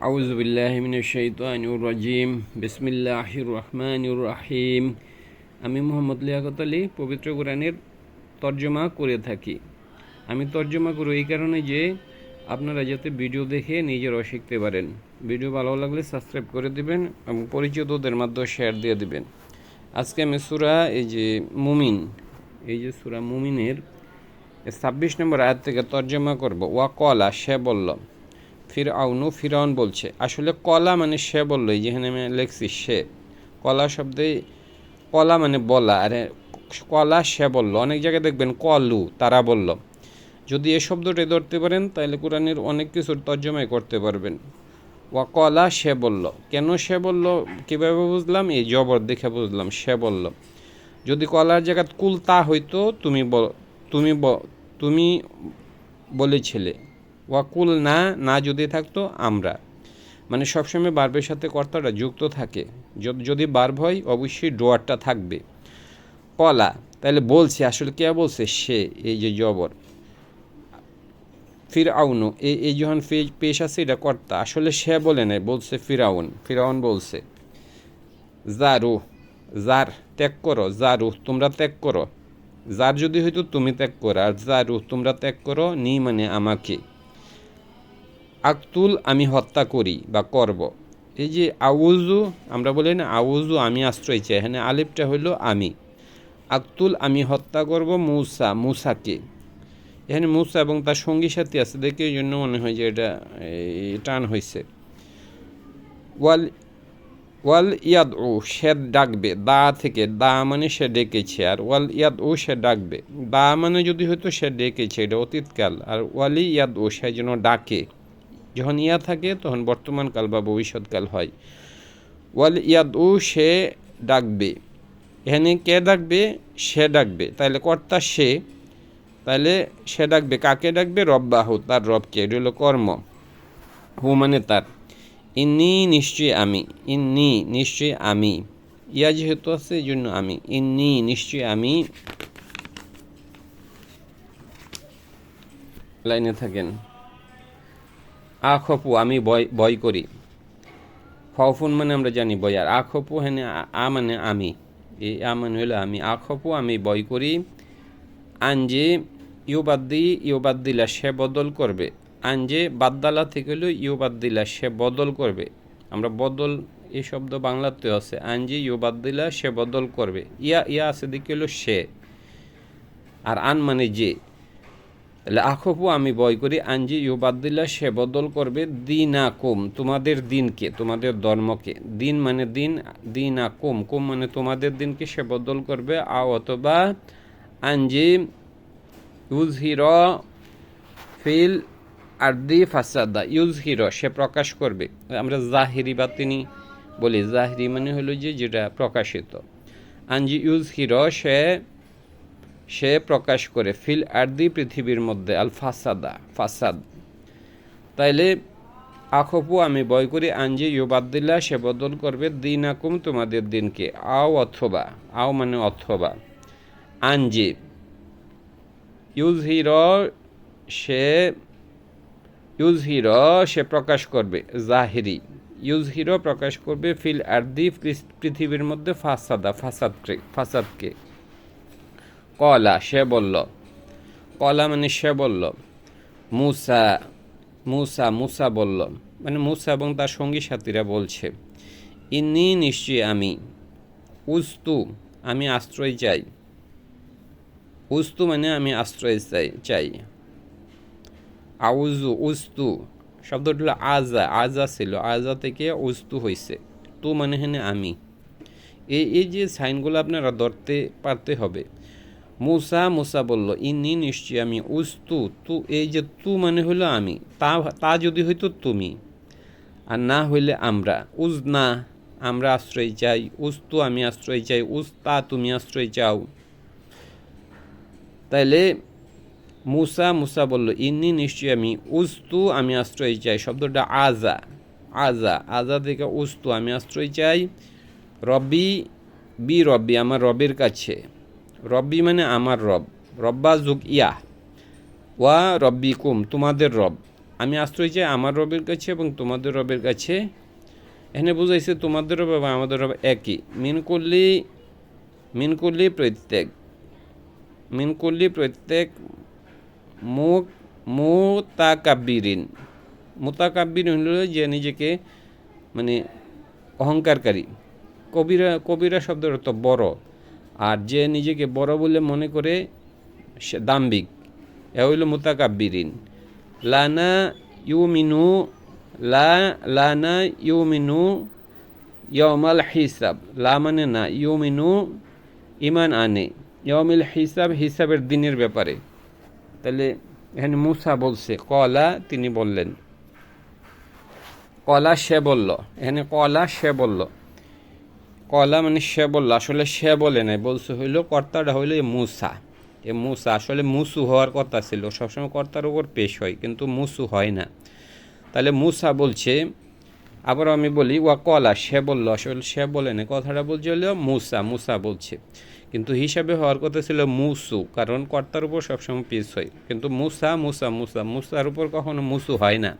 أعوذ بالله من الشيطان الرجيم بسم الله الرحمن الرحيم আমি মোহাম্মদ লিয়াকত আলী পবিত্র কোরআনের তর্জমা করে থাকি আমি তর্জমা করি এই কারণে যে আপনারা যাতে ভিডিও দেখে নিজেরাও শিখতে পারেন ভিডিও ভালো লাগলে সাবস্ক্রাইব করে দিবেন এবং পরিচিতদের মাধ্যমে শেয়ার দিয়ে দিবেন আজকে আমি সুরা এই যে মুমিন এই যে সুরা মুমিনের ছাব্বিশ নম্বর আয়াত থেকে তর্জমা করব ওয়া কলা সে বলল ফির আউনু ফিরাউন বলছে, আসলে কলা মানে সে বলল, এই যেখানে আমি লিখছি সে। কলা শব্দে কলা মানে বলা, আরে কলা সে বলল। অনেক জায়গায় দেখবেন কলু, তারা বলল। যদি এ শব্দটি ধরতে পারেন, তাহলে কোরআনের অনেক কিছুর তর্জমাই করতে পারবেন। ওয়া কলা সে বলল। কেন সে বলল? কীভাবে বুঝলাম? এই জবর দেখে বুঝলাম, সে বলল। যদি কলার জায়গা কুল তা হইতো, তুমি তুমি তুমি বলেছিলে। ওয়াকুল না না যদি থাকতো আমরা। মানে সবসময় বার্বের সাথে কর্তাটা যুক্ত থাকে। যদি বার্ব হয়, অবশ্যই ডোয়ারটা থাকবে। কলা তাহলে বলছে, আসলে কে বলছে? সে, এই যে জবর। ফিরাউন এই এই যখন পেশ আছে, এটা কর্তা। আসলে সে বলে নেই, বলছে ফিরাউন। ফিরাউন বলছে, জারু, জার, ত্যাগ করো, জারু, তোমরা ত্যাগ করো। যার যদি হয়তো তুমি ত্যাগ করো। আর জারু, তোমরা ত্যাগ করো, নি মানে আমাকে। আক্তুল আমি হত্যা করি বা করব। এই যে আউজু আমরা বলি না আউজু আমি আশ্রয় চাই। এখানে আলিফটা হইল আমি। আকতুল আমি হত্যা করব মূসা, মূসাকে। এখানে মূসা এবং তার সঙ্গী সাথী আছে, দেখে এই জন্য মনে হয় যে এটা টান হয়েছে। ওয়াল ওয়াল ইয়াদ ও সে ডাকবে। দা থেকে, দা মানে সে ডেকেছে। আর ওয়াল ইয়াদ ও সে ডাকবে। দা মানে যদি হয়তো সে ডেকেছে, এটা অতীতকাল। আর ওয়ালি ইয়াদ ও সে যেন ডাকে। যখন ইয়া থাকে, তখন বর্তমানকাল বা ভবিষ্যৎকাল হয়। ওয়াল ইয়াদ ও সে ডাকবে। এখানে কে ডাকবে? সে ডাকবে। তাহলে কর্তা সে। তাহলে সে ডাকবে। কাকে ডাকবে? রব্বাহু, তার রবকে। এটা হলো কর্ম। হু মানে তার। ইন্নি নিশ্চয়ই আমি। ইন্নি নিশ্চয়ই আমি। ইয়া যেহেতু আছে এই জন্য আমি। ইন্নি নিশ্চয়ই আমি। লাইনে থাকেন। আখপু, আমি বয় বয় করি। ফফুন মানে আমরা জানি বয়, আর আখপু হেনে আ মানে আমি। এই আ মানে হলো আমি। আখপু আমি বয় করি। আঞ্জে ইউবাদ্দি, ইউবাদ্দিলা সে বদল করবে। আঞ্জে বাদ্দালা থেকে হলো ইউবাদ্দিলা সে বদল করবে। আমরা বদল, এই শব্দ বাংলাতে আছে। আঞ্জি ইউবাদ্দিলা সে বদল করবে। ইয়া ইয়া আছে দিকে হলো সে। আর আন মানে যে। তাহলে আমি বয় করি আঞ্জি ইউবাদ্দিল্লা সে বদল করবে দিন কুম তোমাদের দিনকে, তোমাদের ধর্মকে। দিন মানে দিন দিন কুম কুম মানে তোমাদের দিনকে সে বদল করবে। আ অথবা আঞ্জি ইউজ হিরো ফিল আর আর্দি ফাসাদা ইউজ হিরো সে প্রকাশ করবে। আমরা জাহিরি বা তিনি বলি, জাহিরি মানে হলো যে যেটা প্রকাশিত। আঞ্জি ইউজ হিরো সে সে প্রকাশ করে, ফিল আর্দি পৃথিবীর মধ্যে আল ফাসাদা। ফাসাদ তাইলে আখপু, আমি বয় করি আঞ্জি ইউবাদ্দিল্লা সে বদল করবে দিন আকুম তোমাদের দিনকে, আও অথবা, আও মানে অথবা। আঞ্জি ইউজ হিরো সে ইউজ হিরো সে প্রকাশ করবে, জাহিরি। ইউজ হিরো প্রকাশ করবে, ফিল আর্দি পৃথিবীর মধ্যে ফাসাদা, ফাসাদকে ফাসাদকে। কলা, সে বলল। কলা মানে সে বলল। মুসা মুসা মুসা বলল। মানে মুসা এবং তার সঙ্গী সাথীরা বলছে ইনি নিশ্চয়ই আমি। উস্তু, আমি আশ্রয় চাই। উস্তু মানে আমি আশ্রয় চাই চাই। আউজু উস্তু, শব্দটি হলো আজা আজা ছিল আজা থেকে উস্তু হয়েছে তু মানে হেনে আমি। এই এই যে সাইনগুলো আপনারা ধরতে পারতে হবে মুসা মুসা বলল ইনি নিশ্চয়ই আমি উস্তু, তু, এই যে তু মানে হইল আমি, তা তা যদি হইতো তুমি, আর না হইলে আমরা উজ না আমরা আশ্রয় চাই, উস্তু আমি আশ্রয় চাই উজ তা তুমি আশ্রয় চাও। তাইলে মুসা মুসা বলল, ইন্নি নিশ্চয়ই আমি উস্তু আমি আশ্রয় চাই। শব্দটা আজা আজা আজা থেকে উস্তু আমি আশ্রয় চাই। রব্বি, বি রব্বি, আমার রবের কাছে। রব্বি মানে আমার রব। রব্বা যুগ ইয়া। ওয়া রব্বি কুম, তোমাদের রব। আমি আশ্রয় চাই আমার রবের কাছে এবং তোমাদের রবের কাছে। এখানে বুঝাইছে তোমাদের রব এবং আমাদের রব একই। মিন করলি মিন করলি প্রত্যেক। মিন করলি প্রত্যেক মুখ, মুতাকাব্বিরিন। মুতাকাব্বির হল যে নিজেকে মানে অহংকারকারী। কবিরা কবিরা শব্দের অর্থ বড়। আর যে নিজেকে বড় বলে মনে করে, সে দাম্বিক এ হইল মুতাকাব্বিরিন। লানা ইউমিনু, লা, লানা ইউমিনু ইয়মাল হিসাব। লা মানে না, ইউমিনু ইমান আনে। ইয়মিল হিসাব, হিসাবের দিনের ব্যাপারে। তাহলে এখানে মুসা বলছে, কলা তিনি বললেন। কলা সে বলল, এখানে কলা সে বলল। কলা মানে সে বলল, আসলে সে বলে নাই, বলছে হইল কর্তাটা হইল মুসা। এ মুসা, আসলে মুসু হওয়ার কথা ছিল, সবসময় কর্তার উপর পেশ হয়, কিন্তু মুসু হয় না। তাহলে মুসা বলছে আবার আমি বলি, ওয়া কলা, সে বলল, আসলে সে বলে না কথাটা বলছে হলো মুসা মুসা বলছে। কিন্তু হিসাবে হওয়ার কথা ছিল মুসু, কারণ কর্তার উপর সবসময় পিস হয়। কিন্তু মুসা মুসা মুসা, মুসার উপর কখনো মুসু হয় না।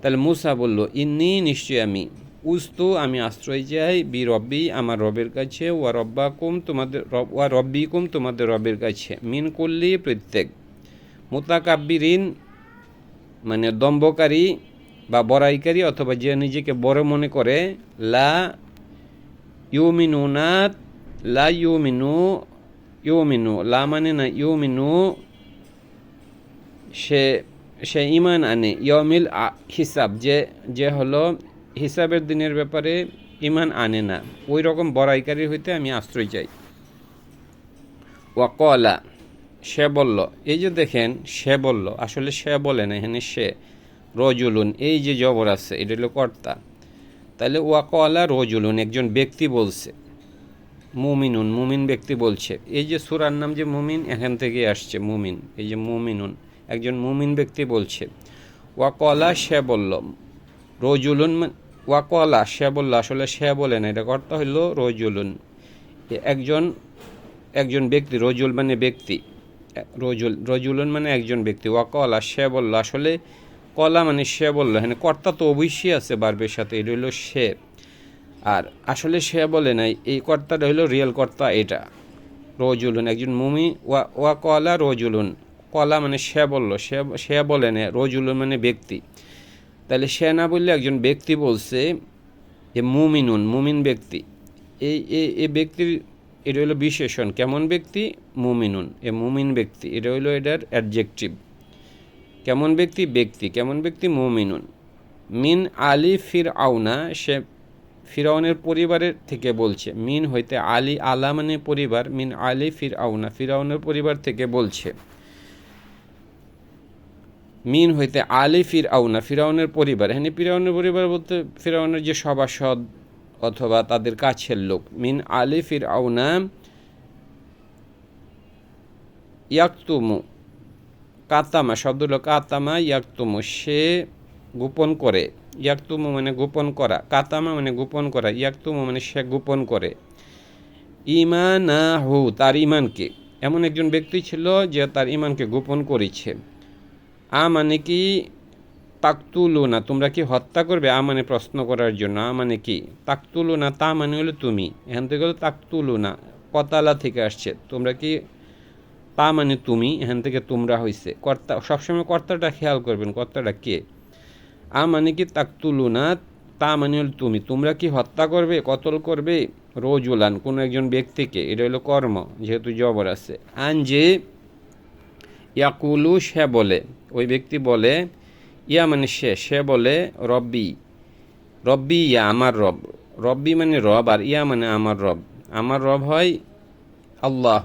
তাহলে মুসা বলল ইনি নিশ্চয়ই আমি উস্তু, আমি আশ্রয় চাই, বি রব্বি, আমার রবের কাছে, ওয়া রব্বা কুম তোমাদের ওয়া রব্বি কুম তোমাদের রবের কাছে, মিন করলি প্রত্যেক। মোতাকাব্বিরিন মানে দম্বকারী বা বড়াইকারী অথবা যে নিজেকে বড় মনে করে, লা ইউমিনুনা, লা ইউ মিনু ইউমিনু ইউমিনু, লা মানে না, ইউমিনু, সে সে ইমান আনে ইয়মিল হিসাব, যে যে হলো হিসাবের দিনের ব্যাপারে ইমান আনে না। ওই রকম বড়াইকারী হইতে আমি আশ্রয় চাই। ওয়াকলা, সে বলল, এই যে দেখেন, সে বলল, আসলে সে বলে না, এখানে সে, রজুলুন, এই যে জবর আছে, এটা হলো কর্তা। তাহলে ওয়াকলা, রজুলুন, একজন ব্যক্তি বলছে, মুমিনুন, মুমিন ব্যক্তি বলছে, এই যে সুরার নাম যে মুমিন, এখান থেকে আসছে মুমিন, এই যে মুমিনুন, একজন মুমিন ব্যক্তি বলছে। ওয়াকলা, সে বলল, রজুলুন ওয়াকলা সে বলল, আসলে সে বলে না এটা কর্তা হইল রজুলুন। একজন একজন ব্যক্তি, রজুল মানে ব্যক্তি। রজুল, রজুলুন মানে একজন ব্যক্তি। ওয়াকলা সে বলল, আসলে কলা মানে সে বলল হ্যাঁ কর্তা তো অবশ্যই আছে বার্বের সাথে, এটা হইল সে। আর আসলে সে বলে নাই, এই কর্তাটা হইল রিয়েল কর্তা এটা, রজুলুন, একজন মুমি, ওয়া ওয়া কলা রজুলুন। কলা মানে সে বলল, সে সে বলে না রজুলুন মানে ব্যক্তি। তাহলে সে না বললে একজন ব্যক্তি বলছে যে মুমিনুন, মুমিন ব্যক্তি। এই, এই- ব্যক্তির, এটা হলো বিশেষণ। কেমন ব্যক্তি? মুমিনুন। এ মুমিন ব্যক্তি, এটা হলো এটার অ্যাডজেক্টিভ কেমন ব্যক্তি? ব্যক্তি। কেমন ব্যক্তি? মুমিনুন। মিন আলী ফির আউনা সে ফিরাউনের পরিবারের থেকে বলছে। মিন হইতে আলী আলা মানে পরিবার, মিন আলী ফির আউনা ফিরাউনের পরিবার থেকে বলছে। মিন হইতে আলী ফির আউনা ফিরাউনের পরিবার। হ্যাঁ ফিরাউনের পরিবার বলতে ফিরাউনের যে সভাসদ অথবা তাদের কাছের লোক। মিন আলী ফির আউনা ইয়াকতুমু, কাতামা, শব্দ হলো কাতামা, ইয়াকতুমু। সে গোপন করে। ইয়াকতুমু মানে গোপন করা। কাতামা মানে গোপন করা। ইয়াকতুমু মানে সে গোপন করে। ইমানাহু, তার ইমানকে। এমন একজন ব্যক্তি ছিল যে তার ইমানকে গোপন করেছে। আ মানে কি তাকতুলু না? তোমরা কি হত্যা করবে আ মানে প্রশ্ন করার জন্য? আ মানে কি? তাকতুলু না, তা মানে হলো তুমি। এখান থেকে হলো তাকতুলু না, কতালা থেকে আসছে। তোমরা কি তা মানে তুমি? এখান থেকে তোমরা হইছে। কর্তা, সবসময় কর্তাটা খেয়াল করবেন, কর্তাটা কে? আ মানে কি তাকতুলু না, তা মানে হলো তুমি। তোমরা কি হত্যা করবে, কতল করবে? রোজুলান কোনো একজন ব্যক্তিকে। এটা হলো কর্ম, যেহেতু জবর আছে। আন যে ইয়াকুলু, সে বলে, ওই ব্যক্তি বলে, ইয়া মানে সে সে বলে, রব্বি রব্বি ইয়া আমার রব, রব্বি মানে রব আর ইয়া মানে আমার রব আমার রব হয় আল্লাহ,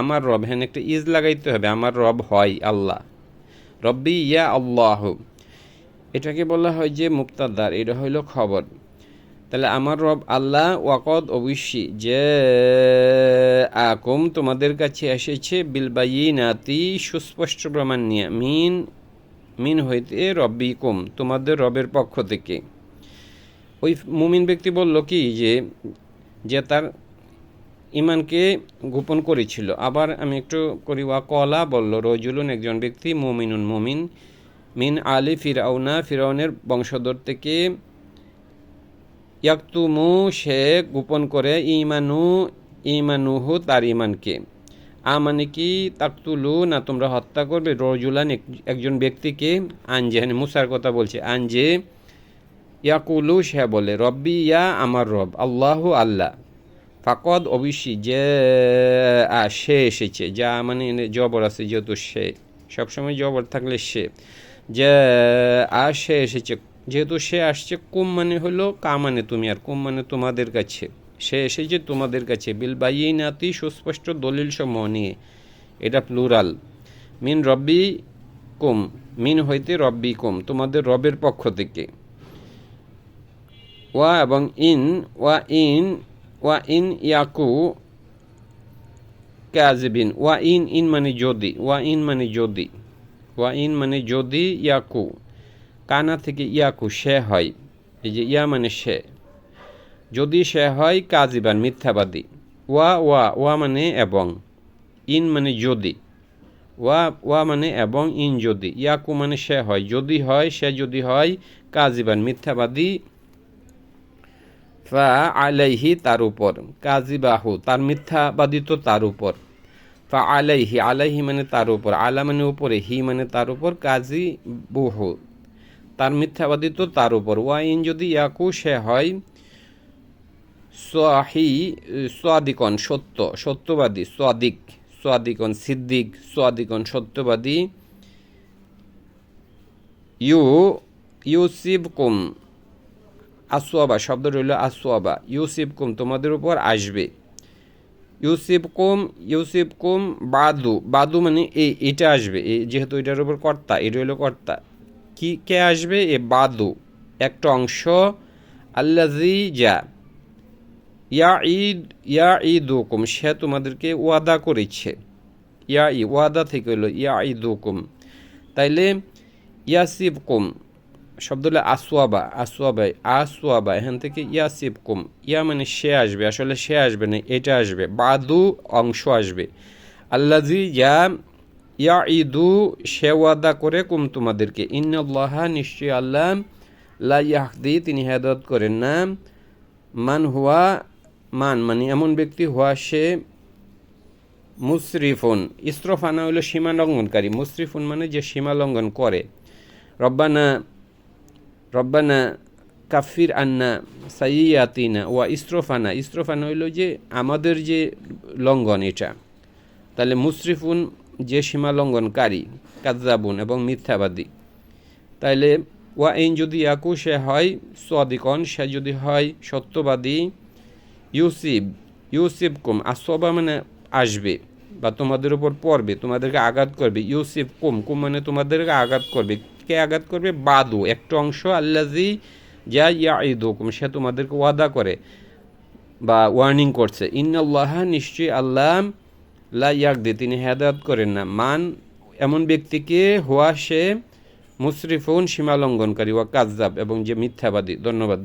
আমার রব হ্যাঁ একটা ইজ লাগাইতে হবে, আমার রব হয় আল্লাহ, রব্বি ইয়া আল্লাহ, এটাকে বলা হয় যে মুক্তাদার, এটা হইল খবর। তাহলে আমার রব আল্লাহ ওয়াকদ অবশ্যই যে আকুম তোমাদের কাছে এসেছে বিলবাই নাতি সুস্পষ্ট প্রমাণ নিয়ে, মিন মিন হইতে রব্বি কুম তোমাদের রবের পক্ষ থেকে। ওই মুমিন ব্যক্তি বলল কি, যে যে তার ইমানকে গোপন করেছিল। আবার আমি একটু করি, ওয়া কলা বলল, রজুলুন একজন ব্যক্তি, মুমিনুন মুমিন, মিন আলী ফিরাউনা, ফিরাউনের বংশধর থেকে ইয়াকতুমু সে গোপন করে ইমানু ইমানুহু তার ইমানকে। আ মানে কি তাকতুলু না তোমরা হত্যা করবে? রজুলান এক- একজন ব্যক্তিকে আনজে। মানে মুসার কথা বলছে আনজে। ইয়াকুলু সে বলে রব্বি ইয়া আমার রব আল্লাহু আল্লাহ। ফাকদ অবশ্যই যে আ, সে এসেছে। যা মানে জবর আছে যেহেতু সে। সবসময় জবর থাকলে সে। যে আ সে এসেছে। যেহেতু সে আসছে, কুম মানে হলো কা মানে তুমি আর কুম মানে তোমাদের কাছে। সে এসেছে তোমাদের কাছে। বিল বাইয়ে নাতি সুস্পষ্ট দলিল সমূহ নিয়ে। এটা প্লুরাল মিন রব্বি কুম। মিন হইতে রব্বি কুম, তোমাদের রবের পক্ষ থেকে। ওয়া এবং ইন, ওয়া ইন ওয়া ইন ইয়াকু কাজবিন ওয়া ইন ইন মানে যদি, ওয়া ইন মানে যদি, ওয়া ইন মানে যদি ইয়াকু। কানা থেকে ইয়াকু, সে হয়। এই যে ইয়া মানে সে। যদি সে হয় কাজিবান মিথ্যাবাদী। ওয়া ওয়া ওয়া মানে এবং। ইন মানে যদি। ওয়া ওয়া মানে এবং, ইন যদি। ইয়াকু মানে সে হয়। যদি হয়, সে যদি হয় কাজিবান মিথ্যাবাদী। ফা আলাইহি তার উপর। কাজিবাহু তার মিথ্যাবাদী তো তার উপর। ফা আলাইহি আলাইহি মানে তার উপর। আলা মানে উপরে, হি মানে তার উপর। কাজী বহু তার মিথ্যাবাদী তো তার উপর। ওয়াইন যদি ইয়াকু সে হয়, সোয়াহি, সোয়াদিকন সত্য, সত্যবাদী, সোয়াদিক, সোয়াদিকন সিদ্দিক, সোয়াদিকন সত্যবাদী। ইউ ইউসিব কুম আসোয়াবা শব্দ রইল আসোয়াবা ইউসিব কুম তোমাদের উপর আসবে। ইউসিব কুম ইউসিব কুম বাদু বাদু মানে এই এটা আসবে। যেহেতু এটার উপর কর্তা, এটা হইল কর্তা। কি, কে আসবে? এ বাদু, একটা অংশ। আল্লাজি যা ইয়া ঈদ ইয়া ঈদ হুকুম সে তোমাদেরকে ওয়াদা করেছে। ইয়া ই, ওয়াদা থেকে হলো ইয়া ঈদ হুকুম তাইলে ইয়াসিব কুম শব্দ হলো আসোয়াবা আসোয়াবা আসোয়াবা এখান থেকে ইয়াসিব কুম ইয়া মানে সে আসবে, আসলে সে আসবে না, এটা আসবে। বাদু অংশ আসবে। আল্লাজি যা ইয়া ঈদু সে ওয়াদা করে কুম তোমাদেরকে। ইন্নআল্লাহা নিশ্চয়ই আল্লাহ লা ইয়াহদি, তিনি হেদায়ত করেন না। মান হুয়া, মান মানে এমন ব্যক্তি হওয়া সে মুসরিফুন ইস্রফানা হইল সীমা লঙ্ঘনকারী। মুসরিফুন মানে যে সীমা লঙ্ঘন করে। রব্বানা রব্বানা কাফির আন্না সাইয়াতিনা ওয়া ইস্রফানা। ইস্রফানা হইল যে আমাদের যে লঙ্ঘন এটা। তাহলে মুসরিফুন যে সীমা লঙ্ঘনকারী কাজাবুন এবং মিথ্যাবাদী। তাইলে, ওয়া ইন যদি ইয়াকু সে হয় সদিকন, সে যদি হয় সত্যবাদী, ইউসিব ইউসিব কুম আসবা মানে আসবে বা তোমাদের উপর পড়বে, তোমাদেরকে আঘাত করবে ইউসিফ কুম কুম মানে তোমাদেরকে আঘাত করবে। কে আঘাত করবে? বাদু, একটা অংশ আল্লাজি যা ইয়া ঈদ হুকুম সে তোমাদেরকে ওয়াদা করে বা ওয়ার্নিং করছে। ইন্নাল্লাহ নিশ্চয়ই আল্লাহ লা ইয়াকদি তিনি হেদায়ত করেন না। মান, এমন ব্যক্তিকে হওয়া সে মুশরিফুন সীমালঙ্ঘনকারী, ওয়া কাজদাব এবং যে মিথ্যাবাদী, ধন্যবাদ।